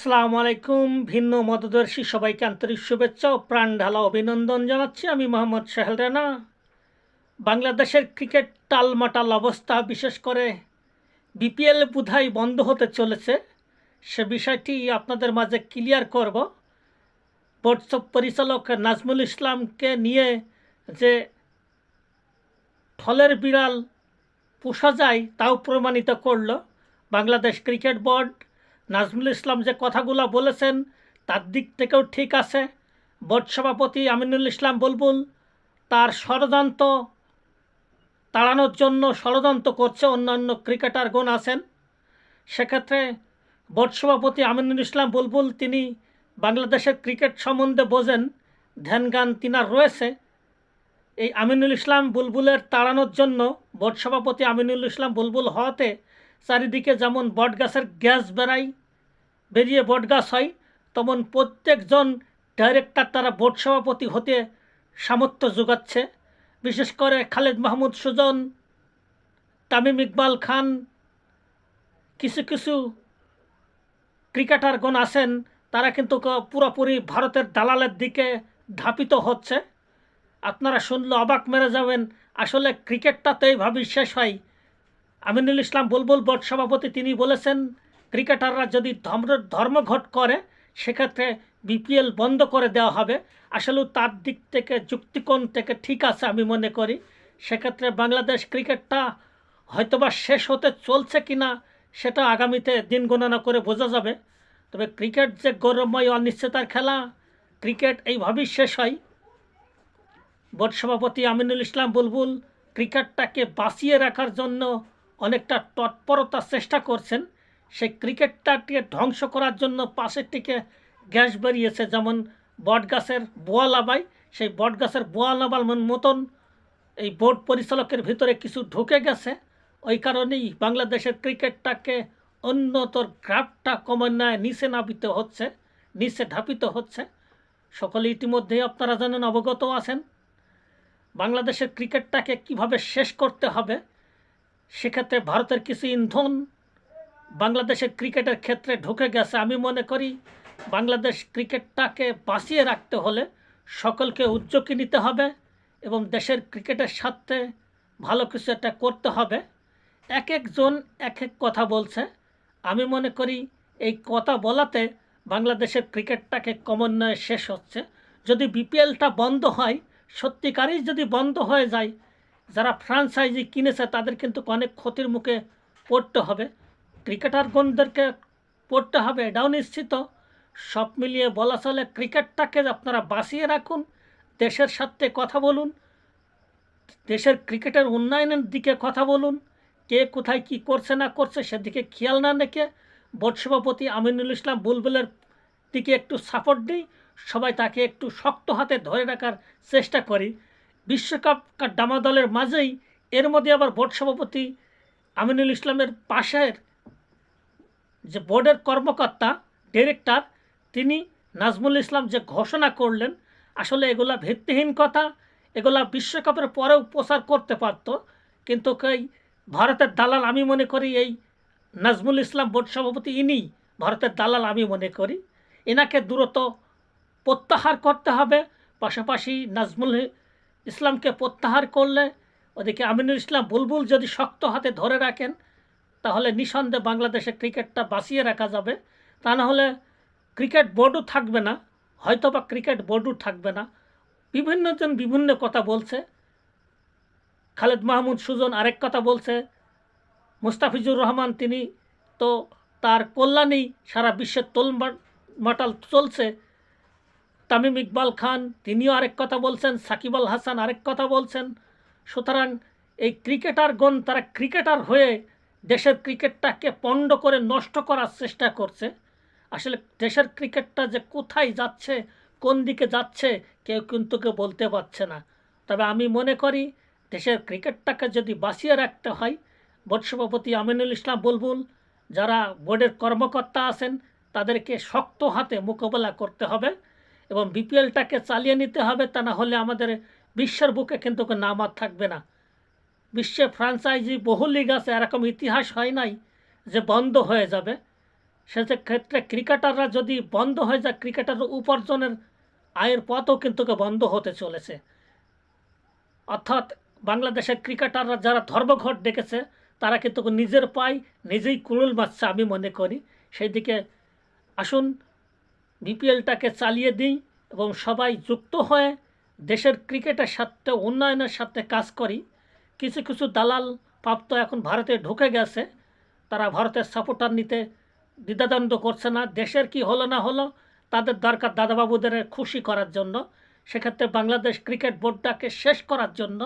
আসসালামু আলাইকুম ভিন্ন মতদর্শী, সবাইকে আন্তরিক শুভেচ্ছা ও প্রাণ ঢালা অভিনন্দন জানাচ্ছি। আমি মোহাম্মদ সোহেল রানা। বাংলাদেশের ক্রিকেট টালমাটাল অবস্থা, বিশেষ করে বিপিএল বোধহয় বন্ধ হতে চলেছে। সে বিষয়টি আপনাদের মাঝে ক্লিয়ার করব। বোর্ডসব পরিচালক নাজমুল ইসলামকে নিয়ে যে ফলের বিড়াল পোষা যায়, তাও প্রমাণিত করল। বাংলাদেশ ক্রিকেট বোর্ড নাজমুল ইসলাম যে কথাগুলো বলেছেন, তার দিক থেকেও ঠিক আছে। বোর্ড সভাপতি আমিনুল ইসলাম বুলবুল তার ষড়যন্ত্র তাড়ানোর জন্য ষড়যন্ত্র করছে অন্যান্য ক্রিকেটারগণ আছেন। সেক্ষেত্রে বোর্ড সভাপতি আমিনুল ইসলাম বুলবুল তিনি বাংলাদেশের ক্রিকেট সম্বন্ধে বোঝেন ধ্যানগান তিনার রয়েছে। এই আমিনুল ইসলাম বুলবুলের তাড়ানোর জন্য বোর্ড সভাপতি আমিনুল ইসলাম বুলবুল হওয়াতে চারিদিকে যেমন বটগাছের গ্যাস বেড়ায় বেরিয়ে বটগাছ হয় তখন প্রত্যেকজন ডাইরেক্টর তারা বোর্ড সভাপতি হতে সামর্থ্য যোগাচ্ছে। বিশেষ করে খালেদ মাহমুদ সুজন, তামিম ইকবাল খান, কিছু কিছু ক্রিকেটারগণ আছেন, তারা কিন্তু পুরোপুরি ভারতের দালালের দিকে ধাপিত হচ্ছে। আপনারা শুনলে অবাক মেরে যাবেন, আসলে ক্রিকেটটা তো এইভাবেই শেষ হয়। আমিনুল ইসলাম বুলবুল বোর্ড সভাপতি তিনি বলেছেন ক্রিকেটাররা যদি ধর্ম, ধর্মঘট করে, সেক্ষেত্রে বিপিএল বন্ধ করে দেওয়া হবে। আসলেও তার দিক থেকে, যুক্তিকোণ থেকে ঠিক আছে আমি মনে করি। সেক্ষেত্রে বাংলাদেশ ক্রিকেটটা হয়তোবা শেষ হতে চলছে কি না সেটা আগামীতে দিন গণনা করে বোঝা যাবে। তবে ক্রিকেট যে গৌরবময়, অনিশ্চয়তার খেলা, ক্রিকেট এইভাবেই শেষ হয়। বোর্ড সভাপতি আমিনুল ইসলাম বুলবুল, ক্রিকেটটাকে বাঁচিয়ে রাখার জন্য অনেকটা তৎপরতার চেষ্টা করছেন। সেই ক্রিকেটটাকে ধ্বংস করার জন্য পাশের থেকে গ্যাস বেরিয়েছে। যেমন বটগাছের বোয়া লাবাই সেই বটগাছের বোয়া লাবার মতন এই বোর্ড পরিচালকের ভিতরে কিছু ঢুকে গেছে। ওই কারণেই বাংলাদেশের ক্রিকেটটাকে অন্যতর গ্রাফটা ক্রমান্বয়ে নিচে নামিতে হচ্ছে, নিচে ধাপিত হচ্ছে। সকলে ইতিমধ্যেই আপনারা জানেন, অবগত আছেন। বাংলাদেশের ক্রিকেটটাকে কীভাবে শেষ করতে হবে, সেক্ষেত্রে ভারতের কিছু ইন্ধন বাংলাদেশের ক্রিকেটের ক্ষেত্রে ঢুকে গেছে। আমি মনে করি বাংলাদেশ ক্রিকেটটাকে বাঁচিয়ে রাখতে হলে সকলকে উদ্যোগী নিতে হবে এবং দেশের ক্রিকেটের সাথে ভালো কিছু একটা করতে হবে। এক একজন এক এক কথা বলছে। আমি মনে করি এই কথা বলাতে বাংলাদেশের ক্রিকেটটাকে ক্রমান্বয়ে শেষ হচ্ছে। যদি বিপিএলটা বন্ধ হয়, সত্যিকারই যদি বন্ধ হয়ে যায়, যারা ফ্রাঞ্চাইজি কিনেছে তাদের কিন্তু অনেক ক্ষতির মুখে পড়তে হবে। ক্রিকেটারগণদেরকে পড়তে হবে, এটাও নিশ্চিত। সব মিলিয়ে বলা চলে ক্রিকেটটাকে আপনারা বাঁচিয়ে রাখুন, দেশের সাথে কথা বলুন, দেশের ক্রিকেটের উন্নয়নের দিকে কথা বলুন, কে কোথায় কি করছে না করছে সেদিকে খেয়াল না রেখে বোর্ড সভাপতি আমিনুল ইসলাম বুলবুলের দিকে একটু সাপোর্ট দিই, সবাই তাকে একটু শক্ত হাতে ধরে রাখার চেষ্টা করি। বিশ্বকাপ ডামা দলের মাঝেই এর মধ্যে আবার বোর্ড সভাপতি আমিনুল ইসলামের পাশের যে বোর্ডের কর্মকর্তা, ডিরেক্টর, তিনি নাজমুল ইসলাম যে ঘোষণা করলেন, আসলে এগুলা ভিত্তিহীন কথা, এগুলা বিশ্বকাপের পরেও প্রচার করতে পারত, কিন্তু এই ভারতের দালাল আমি মনে করি এই নাজমুল ইসলাম বোর্ড সভাপতি ইনি, ভারতের দালাল আমি মনে করি। এনাকে দ্রুত প্রত্যাহার করতে হবে, পাশাপাশি নাজমুল ইসলামকে প্রত্যাহার করলে ওদিকে আমিনুল ইসলাম বুলবুল যদি শক্ত হাতে ধরে রাখেন তাহলে নিঃসন্দেহে বাংলাদেশের ক্রিকেটটা বাঁচিয়ে রাখা যাবে। তা না হলে ক্রিকেট বোর্ডও থাকবে না হয়তো বা ক্রিকেট বোর্ডও থাকবে না। বিভিন্নজন বিভিন্ন কথা বলছে। খালেদ মাহমুদ সুজন আরেক কথা বলছে, মুস্তাফিজুর রহমান তিনি তো তার কল্যাণেই সারা বিশ্বের তোল মাটাল চলছে। তামিম ইকবাল খান তিনিও আরেক কথা বলছেন, সাকিব আল হাসান আরেক কথা বলছেন। সুতরাং এই ক্রিকেটারগণ, তারা ক্রিকেটার হয়ে দেশের ক্রিকেটটাকে পণ্ড করে নষ্ট করার চেষ্টা করছে। আসলে দেশের ক্রিকেটটা যে কোথায় যাচ্ছে, কোন দিকে যাচ্ছে, কেউ কিন্তু কেউ বলতে পারছে না। তবে আমি মনে করি, দেশের ক্রিকেটটাকে যদি বাঁচিয়ে রাখতে হয়, বোর্ড সভাপতি আমিনুল ইসলাম বুলবুল, যারা বোর্ডের কর্মকর্তা আছেন, তাদেরকে শক্ত হাতে মোকাবেলা করতে হবে এবং বিপিএলটাকে চালিয়ে নিতে হবে, তা না হলে আমাদের বিশ্বের বুকে কিন্তু নাম আর থাকবে না। বিশ্বে ফ্রাঞ্চাইজি বহু লিগ আছে, এরকম ইতিহাস হয় নাই যে বন্ধ হয়ে যাবে। সে ক্ষেত্রে ক্রিকেটাররা যদি বন্ধ হয়ে যায় ক্রিকেটার উপার্জনের আয়ের পথও কিন্তু বন্ধ হতে চলেছে। অর্থাৎ বাংলাদেশের ক্রিকেটাররা যারা ধর্মঘট ডেকেছে তারা কিন্তু নিজের পায় নিজেই কুড়ুল মারছে আমি মনে করি। সেই দিকে আসুন, বিপিএলটাকে চালিয়ে দিই এবং সবাই যুক্ত হয়ে দেশের ক্রিকেটের সাথে, উন্নয়নের সাথে কাজ করি। কিছু কিছু দালাল প্রাপ্ত এখন ভারতে ঢুকে গেছে। তারা ভারতের সাপোর্টার নিতে দ্বিধাদ্বন্দ্ব করছে না। দেশের কি হলো না হলো, তাদের দরকার দাদাবাবুদের খুশি করার জন্য। সেক্ষেত্রে বাংলাদেশ ক্রিকেট বোর্ডটাকে শেষ করার জন্য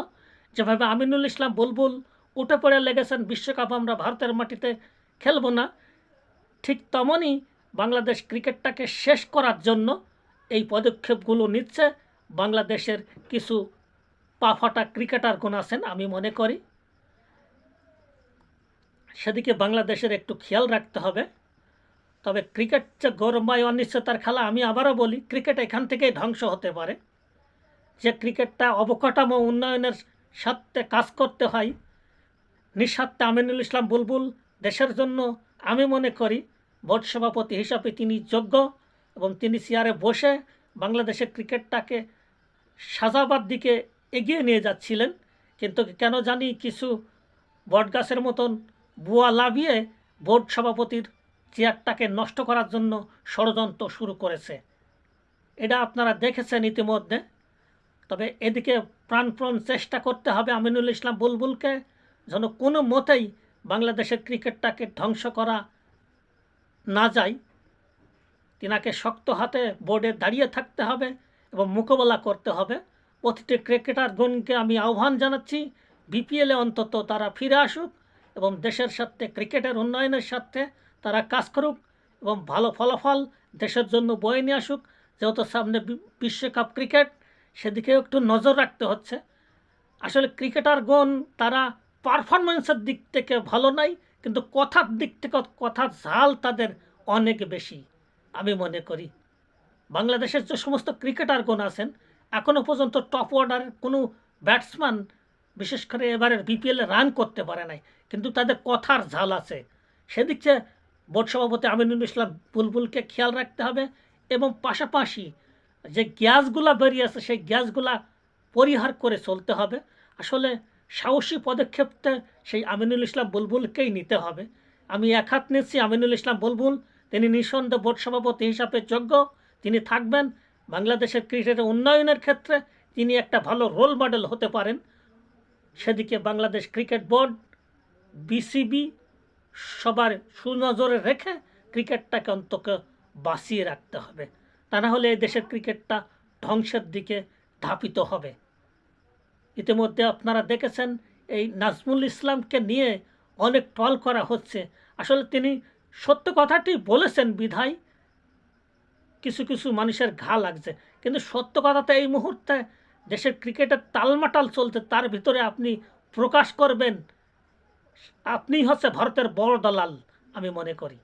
যেভাবে আমিনুল ইসলাম বুলবুল উঠে পড়ে লেগেছেন, বিশ্বকাপ আমরা ভারতের মাটিতে খেলব না, ঠিক তেমনই বাংলাদেশ ক্রিকেটটাকে শেষ করার জন্য এই পদক্ষেপগুলো নিচ্ছে বাংলাদেশের কিছু পা ফাটা ক্রিকেটারগণ আছেন, আমি মনে করি। সেদিকে বাংলাদেশের একটু খেয়াল রাখতে হবে। তবে ক্রিকেট যে গৌরবময় অনিশ্চয়তার খেলা, আমি আবারও বলি, ক্রিকেট এখান থেকেই ধ্বংস হতে পারে। যে ক্রিকেটটা অবকাঠামো উন্নয়নের সাথে কাজ করতে হয়, নিঃস্বার্থে আমিনুল ইসলাম বুলবুল দেশের জন্য, আমি মনে করি বোর্ড সভাপতি হিসাবে তিনি যোগ্য এবং তিনি চেয়ারে বসে বাংলাদেশের ক্রিকেটটাকে সাজাবার দিকে এগিয়ে নিয়ে যাচ্ছিলেন। কিন্তু কেন জানি কিছু বটগাছের মতন বুয়া লাভিয়ে বোর্ড সভাপতির চেয়ারটাকে নষ্ট করার জন্য ষড়যন্ত্র শুরু করেছে। এটা আপনারা দেখেছেন ইতিমধ্যে। তবে এদিকে প্রাণপ্রণ চেষ্টা করতে হবে আমিনুল ইসলাম বুলবুলকে, যেন কোনো মতেই বাংলাদেশের ক্রিকেটটাকে ধ্বংস করা না যায়। তিনাকে শক্ত হাতে বোর্ডে দাঁড়িয়ে থাকতে হবে এবং মোকাবেলা করতে হবে। প্রতিটি ক্রিকেটারগণকে আমি আহ্বান জানাচ্ছি বিপিএলে অন্তত তারা ফিরে আসুক এবং দেশের সাথে ক্রিকেটের উন্নয়নের সাথে তারা কাজ করুক এবং ভালো ফলাফল দেশের জন্য বয়ে নিয়ে আসুক। যেহেতু সামনে বিশ্বকাপ ক্রিকেট, সেদিকেও একটু নজর রাখতে হচ্ছে। আসলে ক্রিকেটারগণ তারা পারফরমেন্সের দিক থেকে ভালো নাই, কিন্তু কথার দিক থেকে কথার ঝাল তাদের অনেক বেশি, আমি মনে করি। বাংলাদেশের যে সমস্ত ক্রিকেটারগণ আছেন এখনও পর্যন্ত টপ অর্ডারের কোনো ব্যাটসম্যান বিশেষ করে এবারের বিপিএলে রান করতে পারে নাই। কিন্তু তাদের কথার ঝাল আছে। সেদিকে বোর্ড সভাপতি আমিনুল ইসলাম বুলবুলকে খেয়াল রাখতে হবে এবং পাশাপাশি যে গ্যাসগুলা বেরিয়ে আছে, সেই গ্যাসগুলা পরিহার করে চলতে হবে। আসলে সাহসী পদক্ষেপটা সেই আমিনুল ইসলাম বুলবুলকেই নিতে হবে। আমি এক হাত নিচ্ছি আমিনুল ইসলাম বুলবুল। তিনি নিঃসন্দেহ বোর্ড সভাপতি হিসাবে যোগ্য। তিনি থাকবেন। বাংলাদেশের ক্রিকেটের উন্নয়নের ক্ষেত্রে তিনি একটা ভালো রোল মডেল হতে পারেন। সেদিকে বাংলাদেশ ক্রিকেট বোর্ড বিসিবি সবার সুনজরে রেখে ক্রিকেটটাকে অন্তত বাঁচিয়ে রাখতে হবে। তা না হলে এই দেশের ক্রিকেটটা ধ্বংসের দিকে ধাপিত হবে। ইতিমধ্যে আপনারা দেখেছেন, এই নাজমুল ইসলামকে নিয়ে অনেক টল করা হচ্ছে। আসলে তিনি সত্য কথাটি বলেছেন বিধায় কিছু কিছু মানুষের ঘা লাগছে। কিন্তু সত্য কথাতে এই মুহূর্তে, দেশের ক্রিকেটের তালমাটাল চলছে তার ভিতরে আপনি প্রকাশ করবেন। আপনি হচ্ছে ভারতের বড় দালাল, আমি মনে করি।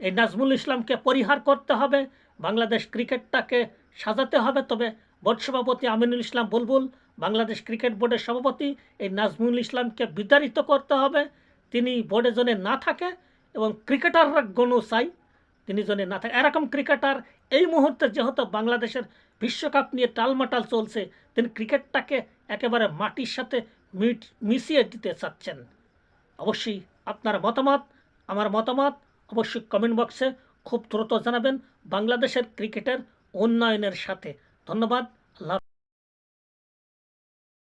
এই নাজমুল ইসলামকে পরিহার করতে হবে, বাংলাদেশ ক্রিকেটটাকে সাজাতে হবে। তবে বোর্ড সভাপতি আমিনুল ইসলাম বুলবুল, বাংলাদেশ ক্রিকেট বোর্ডের সভাপতি এই নাজমুল ইসলামকে বিতাড়িত করতে হবে। তিনি বোর্ডে জনে না থাকে এবং ক্রিকেটাররা গণ চাই তিনি জনে না থাকে, এরকম ক্রিকেটার এই মুহূর্তে যেহেতু বাংলাদেশের বিশ্বকাপ নিয়ে টালমাটাল চলছে, তিনি ক্রিকেটটাকে একেবারে মাটির সাথে মিশিয়ে দিতে চাচ্ছেন। অবশ্যই আপনার মতামত, আমার মতামত অবশ্যই কমেন্ট বক্সে খুব দ্রুত জানাবেন বাংলাদেশের ক্রিকেটের উন্নয়নের সাথে। ধন্যবাদ, আল্লাহ